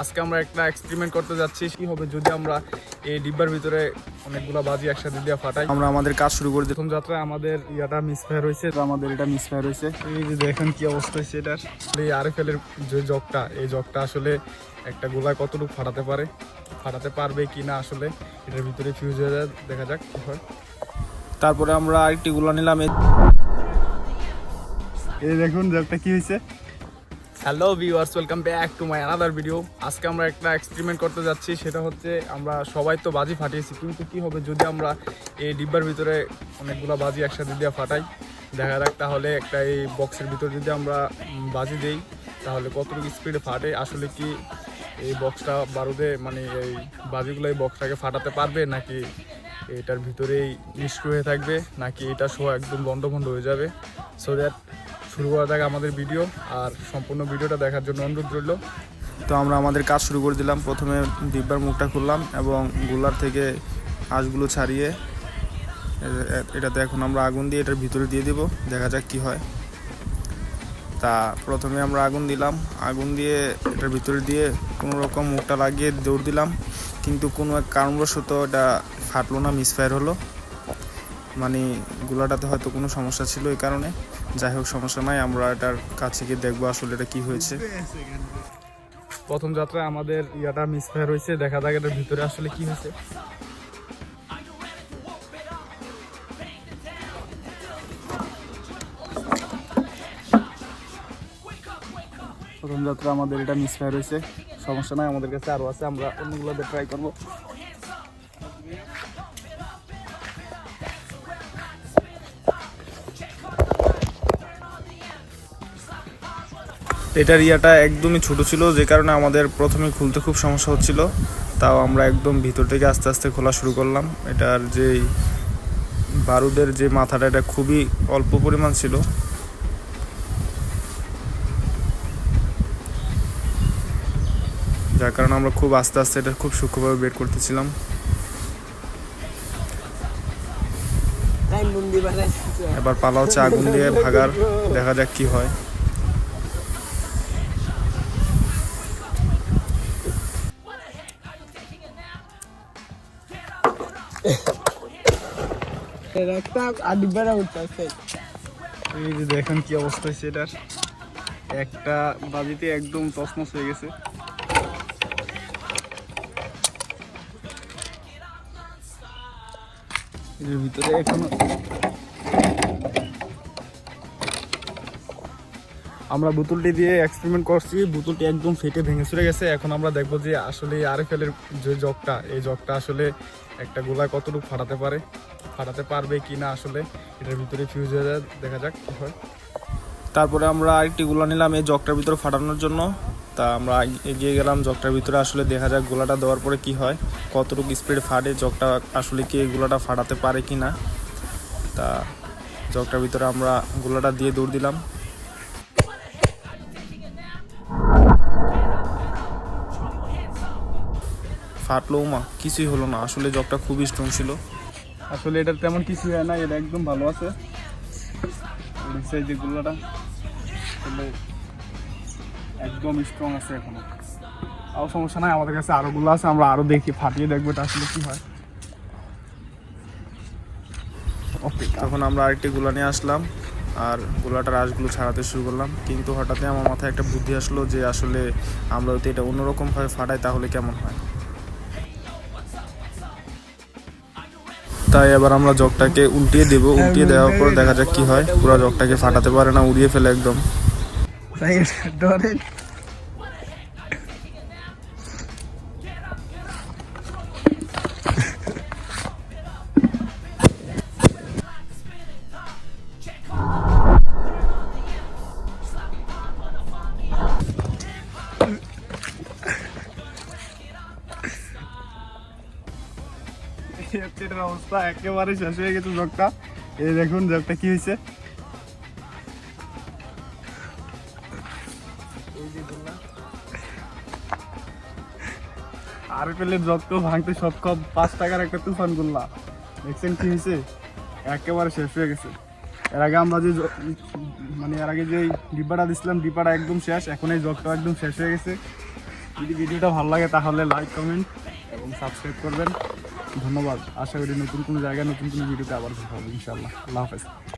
আজকে আমরা একটা এক্সপেরিমেন্ট করতে যাচ্ছি। কি হবে যদি আমরা এই ডিব্বার ভিতরে অনেকগুলা বাজি একসাথে দিয়ে ফাটাই? আমরা আমাদের কাজ শুরু করে প্রথম যাত্রায় আমাদের ইয়াটা মিসফায়ার হয়েছে তো আমাদের এটা মিসফায়ার হয়েছে এই যে দেখেন কি অবস্থা হয়েছে এটার। এই আরএফএল এর যে জগটা এই জগটা আসলে একটা গোলায় কতটুকু ফাটাতে পারে ফাটাতে পারবে কি না আসলে এটার ভিতরে ফিউজ হয়ে যায়। দেখা যাক কি হয়। তারপরে আমরা আরেকটি গুলা নিলাম। এই- এই দেখুন জগটা কি হয়েছে hello viewers welcome back to my another video আজকে আমরা একটা এক্সপেরিমেন্ট করতে যাচ্ছি, সেটা হচ্ছে আমরা সবাই তো বাজি ফাটিয়েছি, কিন্তু কি হবে যদি আমরা এই ডিব্বার ভিতরে অনেকগুলো বাজি একসাথে দিয়ে ফাটাই? দেখা যাক তাহলে একটা এই বক্সের ভিতরে যদি আমরা বাজি দেই, তাহলে কতটুকু স্পিডে ফাটে? আসলে কি এই বক্সটা বারুদে মানে এই বাজিগুলো এই বক্সটাকে ফাটাতে পারবে, নাকি এটার ভিতরেই নিষ্ক্রিয় হয়ে থাকবে, নাকি এটা শো একদম বন্ধ বন্ধ হয়ে যাবে? সো দ্যাট শুরু করা যাক আমাদের ভিডিও আর সম্পূর্ণ ভিডিওটা দেখার জন্য অনুরোধ রইল। তো আমরা আমাদের কাজ শুরু করে দিলাম। প্রথমে ডিব্বার মুখটা খুললাম এবংগুলার থেকে হাঁসগুলো ছাড়িয়ে এটাতে এখন আমরা আগুন দিয়ে এটার ভিতরে দিয়ে দিব। দেখা যাক কি হয়। তা প্রথমে আমরা আগুন দিলাম। আগুন দিয়ে এটার ভিতরে দিয়ে কোনো রকম মুখটা লাগিয়ে দৌড় দিলাম। কিন্তু কোনো এক কারণবশত এটা ফাটলো না, মিসফায়ার হলো। মানে গুলাটাতে হয়তো কোনো সমস্যা ছিল এই কারণে। যাই হোক, সমস্যা নাই, আমরা এটার কাছে গিয়ে দেখব আসলে এটা কি হয়েছে। প্রথম যাত্রায় আমাদের ইয়াটা মিসফায়ার হয়েছে, দেখা যাক এটার ভিতরে আসলে কি হয়েছে। প্রথম যাত্রা আমাদের এটা মিসফায়ার হয়েছে, সমস্যা নাই, আমাদের কাছে আরও আছে, আমরা অন্যগুলোতে ট্রাই করব। এটার ইয়াটা একদমই ছোট ছিল যে কারণে আমাদের প্রথমে খুলতে খুব সমস্যা হচ্ছিল। তাও আমরা একদম ভিতর থেকে আস্তে আস্তে খোলা শুরু করলাম। এটার যে বারুদের যে মাথাটা এটা খুবই অল্প পরিমাণ ছিল। যার কারণে আমরা খুব আস্তে আস্তে এটা খুব সূক্ষ্মভাবে বের করতেছিলাম। এবার পালা হচ্ছে আগুন দিয়ে ভাগার দেখা যাক কি হয়। এই যে। দেখেন কি অবস্থা হয়েছে এটার। একটা বাজিতে একদম তসমস হয়ে গেছে। এর ভিতরে এখনও আমরা বোতলটি দিয়ে এক্সপেরিমেন্ট করছি। বোতলটি একদম ফেটে ভেঙে চলে গেছে। এখন আমরা দেখব যে আসলে আরএফএল এর যে জগটা, এই জগটা আসলে একটা গোলায় কতটুকু ফাটাতে পারে, ফাটাতে পারবে কি না আসলে এটার ভিতরে ফিউজ হয়ে যায়। দেখা যাক কি হয়। তারপরে আমরা আরেকটি গোলা নিলাম এই জগটার ভিতরে ফাটানোর জন্য। তা আমরা এগিয়ে গেলাম জগটার ভিতরে, আসলে দেখা যাক গোলাটা দেওয়ার পরে কি হয়, কতটুকু স্পিড ফাটে, জগটা আসলে কি গোলাটা ফাটাতে পারে কি না তা জগটার ভিতরে আমরা গোলাটা দিয়ে দৌড় দিলাম। ফাটলো মা কিছুই হলো না। আসলে জগটা খুবই স্ট্রং ছিল। আসলে এটার তেমন কিছু হয় না এটা একদম ভালো আছে। যে গুলোটা একদম স্ট্রং আছে এখনও। তাও সমস্যা নাই আমাদের কাছে আরও গুলো আছে আমরা আরও দেখি ফাটিয়ে দেখব এটা আসলে কি হয়। ওকে তখন আমরা আরেকটি গুলা নিয়ে আসলাম আর গোলাটার আঁশগুলো ছাড়াতে শুরু করলাম। কিন্তু হঠাৎই আমার মাথায় একটা বুদ্ধি আসলো যে আসলে আমরা যদি এটা অন্যরকমভাবে ফাটাই তাহলে কেমন হয়? তাই এবার আমরা জগটাকে উল্টিয়ে দেব, উল্টিয়ে দেওয়ার পর দেখা যাক কি হয়। পুরো জগটাকে ফাটাতে পারে না, উড়িয়ে ফেলে একদম। অবস্থা একেবারে শেষ হয়ে গেছে জগটা। এই দেখুন জগটা কি হয়েছে। আর পেলের জগ তো ভাঙতে সক্ষম পাঁচ টাকার একটা তুফান গুল্লা দেখছেন কি হয়েছে? একেবারে শেষ হয়ে গেছে। এর আগে আমরা যে মানে এর আগে যে ডিব্বাটা দিছিলাম, ডিব্বাটা একদম শেষ। এখন এই জগটা একদম শেষ হয়ে গেছে। যদি ভিডিওটা ভালো লাগে তাহলে লাইক কমেন্ট এবং সাবস্ক্রাইব করবেন। ধন্যবাদ। আশা করি নতুন কোনো জায়গায়, নতুন কোনো ভিডিওতে আবার দেখা হবে, ইনশাআল্লাহ। আল্লাহ হাফেজ।